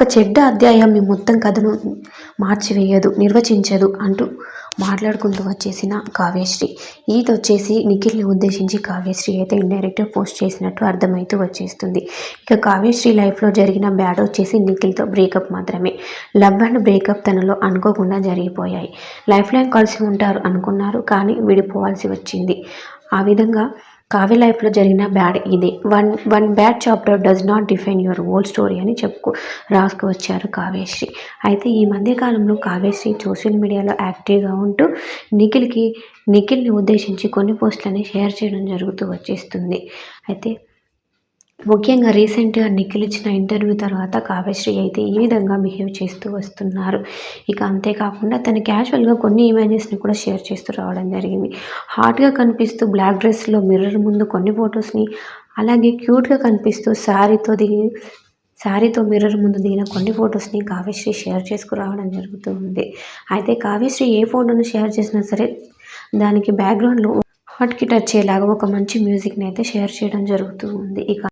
ఒక చెడ్డ అధ్యాయం మీ మొత్తం కథను మార్చివేయదు నిర్వచించదు అంటూ మాట్లాడుకుంటూ వచ్చేసిన కావ్యశ్రీ. ఇది వచ్చేసి నిఖిల్ని ఉద్దేశించి కావ్యశ్రీ అయితే ఇండైరెక్ట్గా పోస్ట్ చేసినట్టు అర్థమవుతూ వచ్చేస్తుంది. ఇక కావ్యశ్రీ లైఫ్లో జరిగిన బ్యాడ్ వచ్చేసి నిఖిల్తో బ్రేకప్ మాత్రమే. లవ్ అండ్ బ్రేకప్ తనలో అనుకోకుండా జరిగిపోయాయి. లైఫ్ లైన్ కలిసి ఉంటారు అనుకున్నారు కానీ విడిపోవాల్సి వచ్చింది. ఆ విధంగా కావ్య లైఫ్లో జరిగిన బ్యాడ్ ఇదే. One one bad chapter does not define your old story అని చెప్పుకు రాసుకు వచ్చారు కావ్యశ్రీ. అయితే ఈ మధ్యకాలంలో కావ్యశ్రీ సోషల్ మీడియాలో యాక్టివ్గా ఉంటూ నిఖిల్కి నిఖిల్ని ఉద్దేశించి కొన్ని పోస్టులని షేర్ చేయడం జరుగుతూ వచ్చేస్తుంది. అయితే ముఖ్యంగా రీసెంట్గా నిఖిల్ ఇచ్చిన ఇంటర్వ్యూ తర్వాత కావ్యశ్రీ అయితే ఈ విధంగా బిహేవ్ చేస్తూ వస్తున్నారు. ఇక అంతేకాకుండా తను క్యాజువల్గా కొన్ని ఇమేజెస్ని కూడా షేర్ చేస్తూ రావడం జరిగింది. హాట్గా కనిపిస్తూ బ్లాక్ డ్రెస్లో మిర్రర్ ముందు కొన్ని ఫొటోస్ని అలాగే క్యూట్గా కనిపిస్తూ శారీతో దిగి శారీతో మిర్రర్ ముందు దిగిన కొన్ని ఫొటోస్ని కావ్యశ్రీ షేర్ చేసుకురావడం జరుగుతూ ఉంది. అయితే కావ్యశ్రీ ఏ ఫోటోను షేర్ చేసినా సరే దానికి బ్యాక్గ్రౌండ్లో హార్ట్కి టచ్ అయ్యేలాగా ఒక మంచి మ్యూజిక్ని అయితే షేర్ చేయడం జరుగుతూ ఉంది. ఇక